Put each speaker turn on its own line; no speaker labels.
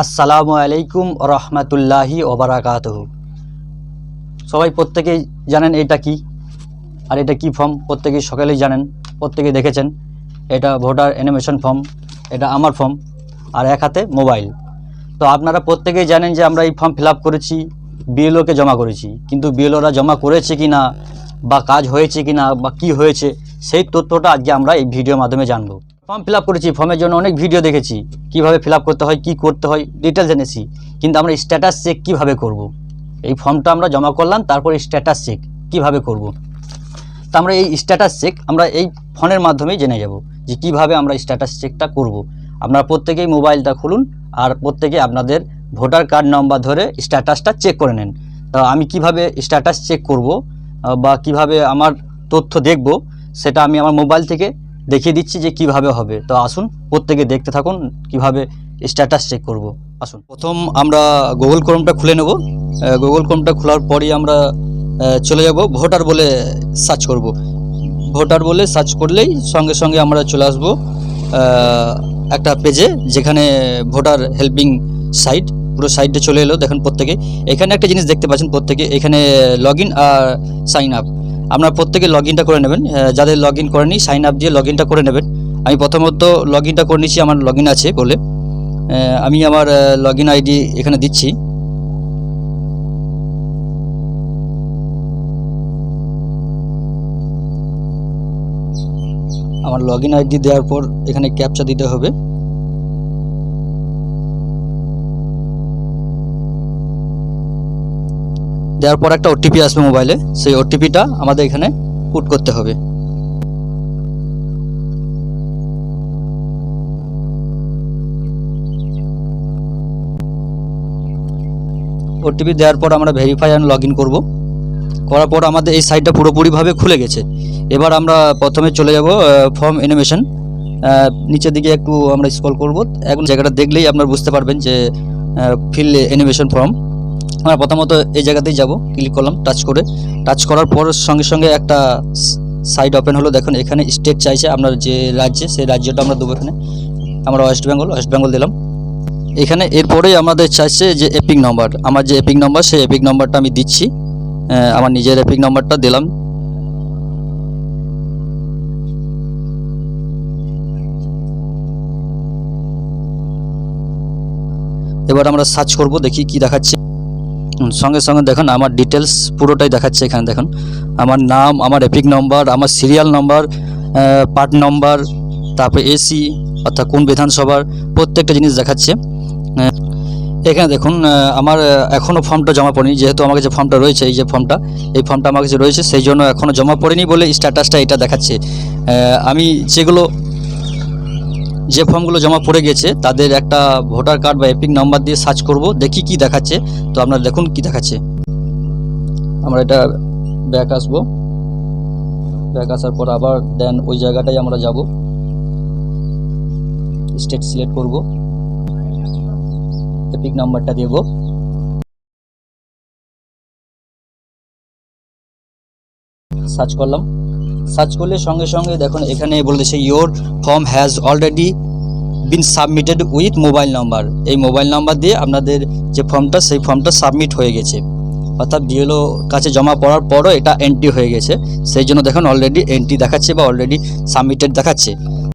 আসসালামু আলাইকুম রহমতুল্লাহি ওবরাকাত সবাই প্রত্যেকেই জানেন এটা কি? আর এটা কি ফর্ম প্রত্যেকেই সকালেই জানেন, প্রত্যেকেই দেখেছেন। এটা ভোটার অ্যানিমেশন ফর্ম এটা আমার ফর্ম আর এক হাতে মোবাইল তো আপনারা প্রত্যেকেই জানেন যে আমরা এই ফর্ম ফিল করেছি বিএলওকে জমা করেছি। কিন্তু বিএলওরা জমা করেছে কি না বা কাজ হয়েছে কি না বা কি হয়েছে, সেই তথ্যটা আজকে আমরা এই ভিডিওর মাধ্যমে জানব। ফর্ম ফিল আপ করেছি ফর্মের জন্য অনেক ভিডিও দেখেছি, কীভাবে ফিল করতে হয়, কি করতে হয় ডিটেলস জেনেছি কিন্তু আমরা স্ট্যাটাস চেক কীভাবে করব। এই ফর্মটা আমরা জমা করলাম, তারপর স্ট্যাটাস চেক কীভাবে করব। তা আমরা এই স্ট্যাটাস চেক আমরা এই ফোনের মাধ্যমেই জেনে যাব, যে কীভাবে আমরা স্ট্যাটাস চেকটা করব। আপনারা প্রত্যেকেই মোবাইলটা খুলুন, আর প্রত্যেকে আপনাদের ভোটার কার্ড নাম্বার ধরে স্ট্যাটাসটা চেক করে নেন তা আমি কীভাবে স্ট্যাটাস চেক করব বা কীভাবে আমার তথ্য দেখব, সেটা আমি আমার মোবাইল থেকে দেখিয়ে দিচ্ছি যে কীভাবে হবে। তো আসুন, প্রত্যেকে দেখতে থাকুন, কীভাবে স্ট্যাটাস চেক করব। আসুন। প্রথম আমরা গুগল ক্রোমটা খুলে নেব। গুগল ক্রোমটা খোলার পরই আমরা চলে যাব ভোটার বলে সার্চ করব। ভোটার বলে সার্চ করলেই সঙ্গে সঙ্গে আমরা চলে আসব একটা পেজে যেখানে ভোটার হেল্পিং সাইট পুরো সাইটে চলে এলো। দেখুন প্রত্যেকে। এখানে একটা জিনিস দেখতে পাচ্ছেন প্রত্যেকে। এখানে লগ ইন আর সাইন আপ আপনারা প্রত্যেকে লগ ইনটা করে নেবেন। যাদের লগ ইন করেনি সাইন আপ দিয়ে লগ ইনটা করে নেবেন। আমি প্রথমত লগ ইনটা করে নিচ্ছি, আমার লগ ইন আছে বলে। আমি আমার লগ ইন আইডি এখানে দিচ্ছি। আমার লগ ইন আইডি দেওয়ার পর এখানে ক্যাপচা দিতে হবে। দেওয়ার পর একটা ওটিপি আসবে মোবাইলে সেই ওটিপিটা আমাদের এখানে পুট করতে হবে। ওটিপি দেওয়ার পর আমরা ভেরিফাই অ্যান্ড লগ ইন করব। করার পর আমাদের এই সাইটটা পুরোপুরিভাবে খুলে গেছে। এবার আমরা প্রথমে চলে যাব ফর্ম অ্যানিমেশন নিচের দিকে একটু আমরা স্ক্রল করব। এখন জায়গাটা দেখলেই আপনারা বুঝতে পারবেন যে ফিল অ্যানিমেশন ফর্ম আমরা প্রথমত এই জায়গাতেই যাব ক্লিক করলাম টাচ করে। টাচ করার পর সঙ্গে সঙ্গে একটা সাইড ওপেন হলো, দেখুন, এখানে স্টেট চাইছে আপনার যে রাজ্যে, সেই রাজ্যটা আমরা দেবো এখানে। আমরা ওয়েস্ট বেঙ্গল ওয়েস্ট বেঙ্গল দিলাম। এখানে এরপরেই আমাদের চাইছে যে এপিক নম্বর আমার যে এপিক নম্বর সেই এপিক নম্বরটা আমি দিচ্ছি। আমার নিজের এপিক নম্বরটা দিলাম। এবার আমরা সার্চ করব, দেখি কি দেখাচ্ছে। সঙ্গে সঙ্গে দেখুন, আমার ডিটেলস পুরোটাই দেখাচ্ছে এখানে, দেখুন। আমার নাম, আমার এপিক নম্বর আমার সিরিয়াল নম্বর পার্ট নম্বর তারপরে এসি অর্থাৎ কোন বিধানসভার প্রত্যেকটা জিনিস দেখাচ্ছে। এখানে দেখুন আমার এখনও ফর্মটা জমা পড়েনি, যেহেতু আমার কাছে ফর্মটা রয়েছে, এই যে ফর্মটা এই ফর্মটা আমার কাছে রয়েছে, সেই জন্য এখনও জমা পড়েনি বলে স্ট্যাটাসটা এটা দেখাচ্ছে। আমি যেগুলো যে ফর্মগুলো জমা পড়ে গেছে, তাদের একটা ভোটার কার্ড বা এপিক নাম্বার দিয়ে সার্চ করব, দেখি কি দেখাচ্ছে। তো আপনারা দেখুন কি দেখাচ্ছে। আমরা এটা ব্যাক আসব। ব্যাক আসার পর আবার দেন ওই জায়গাটাই আমরা যাব। স্টেট সিলেক্ট করব। এপিক নাম্বারটা দেব। সার্চ করলাম। সার্চ করলে সঙ্গে সঙ্গে দেখুন, এখানে বলে দিচ্ছে your form has already been submitted with mobile number এই মোবাইল নাম্বার দিয়ে আপনাদের যে ফর্মটা সেই ফর্মটা সাবমিট হয়ে গেছে। অর্থাৎ বিএলও কাছে জমা পড়ার পরও এটা এন্ট্রি হয়ে গেছে। সেই জন্য দেখুন অলরেডি এন্ট্রি দেখাচ্ছে বা অলরেডি সাবমিটেড দেখাচ্ছে।